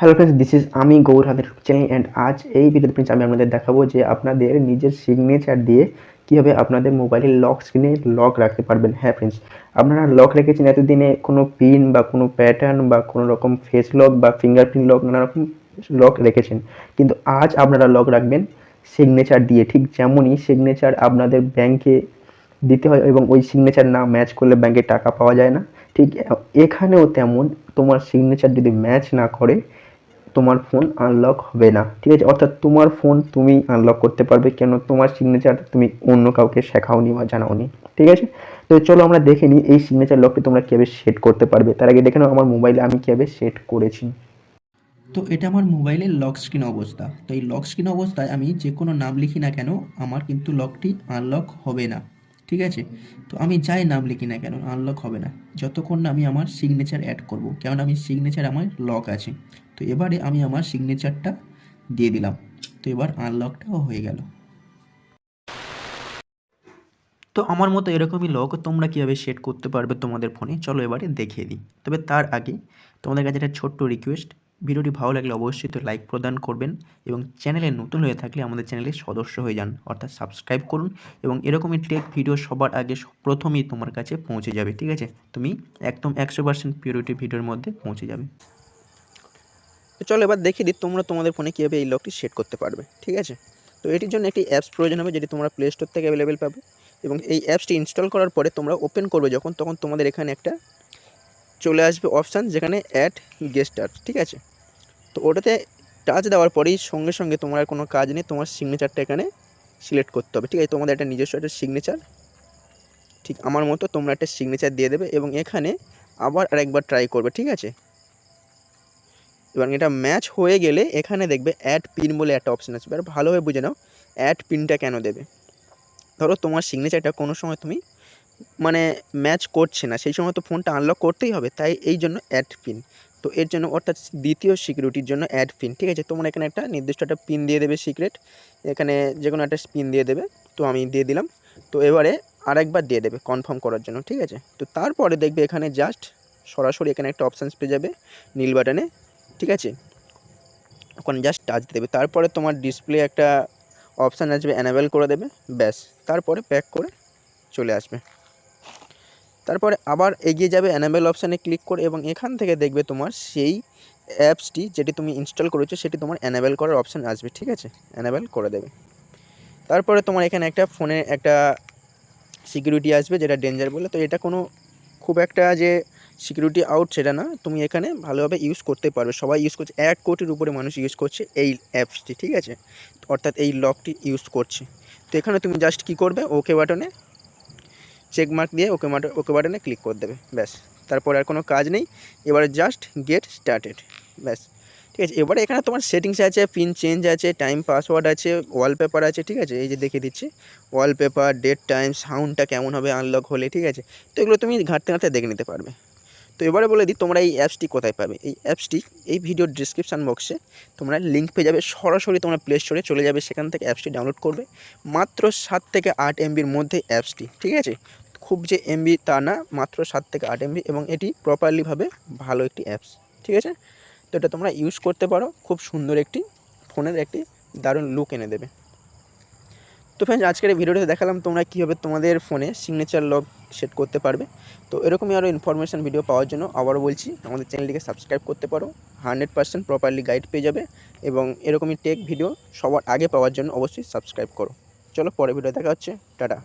Hello friends this is আমি গৌর হাতের channel and আজ এই ভিডিওতে ফ্রেন্ডস আমি আপনাদের দেখাবো যে আপনাদের নিজের সিগনেচার দিয়ে কীভাবে আপনাদের মোবাইলের লক স্ক্রিনে লক রাখতে পারবেন। হ্যাঁ ফ্রেন্ডস আপনারা লক রেখেছেন এতদিনে কোনো পিন বা কোনো প্যাটার্ন বা কোনো রকম ফেস লক বা ফিঙ্গারপ্রিন্ট লক নানা রকম লক রেখেছেন। কিন্তু আজ আপনারা লক রাখবেন সিগনেচার দিয়ে। ঠিক যেমনই সিগনেচার আপনাদের ব্যাংকে দিতে হয় এবং ওই সিগনেচার না ম্যাচ করলে ব্যাংকে টাকা পাওয়া যায় না। ঠিক এখানেও তেমন তোমার সিগনেচার যদি ম্যাচ না করে তোমার ফোন আনলক হবে না, ঠিক আছে? অর্থাৎ তোমার ফোন তুমি আনলক করতে পারবে, কেন তোমার সিগনেচার তুমি অন্য কাউকে শেখাওনি বা জানাওনি, ঠিক আছে? তো চলো আমরা দেখে নিই এই সিগনেচার লকটি তোমরা কীভাবে সেট করতে পারবে। তার আগে দেখে নাও আমার মোবাইলে আমি কীভাবে সেট করেছি। তো এটা আমার মোবাইলের লক স্ক্রিন অবস্থা। তো এই লক স্ক্রিন অবস্থায় আমি যে কোনো নাম লিখি না কেন, আমার কিন্তু লকটি আনলক হবে না। ঠিক আছে? তো আমি যাই নাম লিখি না কেন আনলক হবে না। যতক্ষণ না আমি আমার সিগনেচার অ্যাড করব কারণ আমি সিগনেচার আমার লক আছে। তো এবারে আমি আমার সিগনেচারটা দিয়ে দিলাম। তো এবার আনলকটাও হয়ে গেল। তো আমার মতো এরকমই লক তোমরা কীভাবে সেট করতে পারবে তোমাদের ফোনে চলো এবারে দেখিয়ে দিই। তবে তার আগে তোমাদের কাছে একটা ছোট্ট রিকোয়েস্ট ভিডিওটি ভালো লাগলে অবশ্যই তো লাইক প্রদান করবেন এবং চ্যানেলে নতুন হয়ে থাকলে আমাদের চ্যানেলে সদস্য হয়ে যান, অর্থাৎ সাবস্ক্রাইব করুন এবং এরকমই টেক ভিডিও সবার আগে প্রথমেই তোমার কাছে পৌঁছে যাবে, ঠিক আছে? তুমি একদম একশো পার্সেন্ট পিওরিটি ভিডিওর মধ্যে পৌঁছে যাবে। তো চলো এবার দেখে দিই তোমরা তোমাদের ফোনে কীভাবে এই লকটি সেট করতে পারবে, ঠিক আছে? তো এটির জন্য একটি অ্যাপস প্রয়োজন হবে যেটি তোমরা প্লে স্টোর থেকে অ্যাভেলেবেল পাবে এবং এই অ্যাপসটি ইনস্টল করার পরে তোমরা ওপেন করবে যখন, তখন তোমাদের এখানে একটা চলে আসবে অপশান যেখানে অ্যাড গেস্টার ঠিক আছে? তো ওটাতে টাচ দেওয়ার পরেই সঙ্গে সঙ্গে তোমার আর কোনো কাজ নেই, তোমার সিগনেচারটা এখানে সিলেক্ট করতে হবে, ঠিক আছে? তোমাদের একটা নিজস্ব একটা সিগনেচার ঠিক আমার মতো তোমরা একটা সিগনেচার দিয়ে দেবে এবং এখানে আবার আরেকবার ট্রাই করবে, ঠিক আছে? এবং এটা ম্যাচ হয়ে গেলে এখানে দেখবে অ্যাড পিন বলে একটা অপশান আসবে আর ভালোভাবে বুঝে নাও অ্যাড পিনটা কেন দেবে? ধরো তোমার সিগনেচারটা কোনো সময় তুমি মানে ম্যাচ করছে না, সেই সময় তো ফোনটা আনলক করতেই হবে, তাই এই জন্য অ্যাড পিন তো এর জন্য অর্থাৎ দ্বিতীয় সিকিউরিটির জন্য অ্যাড পিন ঠিক আছে? তোমরা এখানে একটা নির্দিষ্ট একটা পিন দিয়ে দেবে সিক্রেট এখানে যে কোনো একটা পিন দিয়ে দেবে, তো আমি দিয়ে দিলাম। তো এবারে আরেকবার দিয়ে দেবে কনফার্ম করার জন্য, ঠিক আছে? তো তারপরে দেখবে এখানে জাস্ট সরাসরি এখানে একটা অপশানস পেয়ে যাবে, নীল বাটনে ঠিক আছে? ওখানে জাস্ট টাচ দেবে। তারপরে তোমার ডিসপ্লে একটা অপশান আসবে অ্যানাবেল করে দেবে, ব্যাস। তারপরে প্যাক করে চলে আসবে। তারপরে আবার এগিয়ে যাবে অ্যানাবেল অপশানে ক্লিক করে এবং এখান থেকে দেখবে তোমার সেই অ্যাপসটি যেটি তুমি ইনস্টল করেছ, সেটি তোমার অ্যানাবেল করার অপশান আসবে, ঠিক আছে? অ্যানাবেল করে দেবে। তারপরে তোমার এখানে একটা ফোনে একটা সিকিউরিটি আসবে, যেটা ডেঞ্জার বলে। তো এটা কোনো খুব একটা যে সিকিউরিটি আউট সেটা না, তুমি এখানে ভালোভাবে ইউজ করতে পারবে। সবাই ইউজ করছে, এক কোটির উপরে মানুষ ইউজ করছে এই অ্যাপসটি ঠিক আছে? অর্থাৎ এই লকটি ইউজ করছে। তো এখানে তুমি জাস্ট কী করবে ওকে বাটনে চেক মার্ক দিয়ে ওকে মাটে ওকে বাটনে ক্লিক করে দেবে, ব্যাস। তারপরে আর কোনো কাজ নেই। এবারে জাস্ট গেট স্টার্টেড ব্যাস। ঠিক আছে, এবারে এখানে তোমার সেটিংস আছে পিন চেঞ্জ আছে টাইম পাসওয়ার্ড আছে ওয়ালপেপার আছে, ঠিক আছে? এই যে দেখে দিচ্ছি। ওয়ালপেপার ডেট টাইম সাউন্ডটা কেমন হবে আনলক হলে, ঠিক আছে? তো এগুলো তুমি ঘাটতে ঘাটতে দেখে নিতে পারবে। তো এবারে বলে দিই, তোমরা এই অ্যাপসটি কোথায় পাবে? এই অ্যাপসটি এই ভিডিওর ডিসক্রিপশান বক্সে তোমরা লিঙ্ক পেয়ে যাবে। সরাসরি তোমরা প্লে স্টোরে চলে যাবে, সেখান থেকে অ্যাপসটি ডাউনলোড করবে। মাত্র সাত থেকে আট এমবির মধ্যে অ্যাপসটি ঠিক আছে? খুব যে এমবি তা না, মাত্র সাত থেকে আট এমবি এবং এটি প্রপারলিভাবে ভালো একটি অ্যাপস ঠিক আছে? তো এটা তোমরা ইউজ করতে পারো। খুব সুন্দর একটি, ফোনের একটি দারুণ লুক এনে দেবে। তো ফ্রেন্ডস আজকের এই ভিডিওতে দেখালাম তোমরা কীভাবে তোমাদের ফোনে সিগনেচার লক সেট করতে পারবে। তো এরকমই আরও ইনফরমেশান ভিডিও পাওয়ার জন্য আবারও বলছি, আমাদের চ্যানেলটিকে সাবস্ক্রাইব করতে পারো। হান্ড্রেড পার্সেন্ট প্রপারলি গাইড পেয়ে যাবে এবং এরকমই টেক ভিডিও সবার আগে পাওয়ার জন্য অবশ্যই সাবস্ক্রাইব করো। চলো পরে ভিডিও দেখা হচ্ছে। টাটা।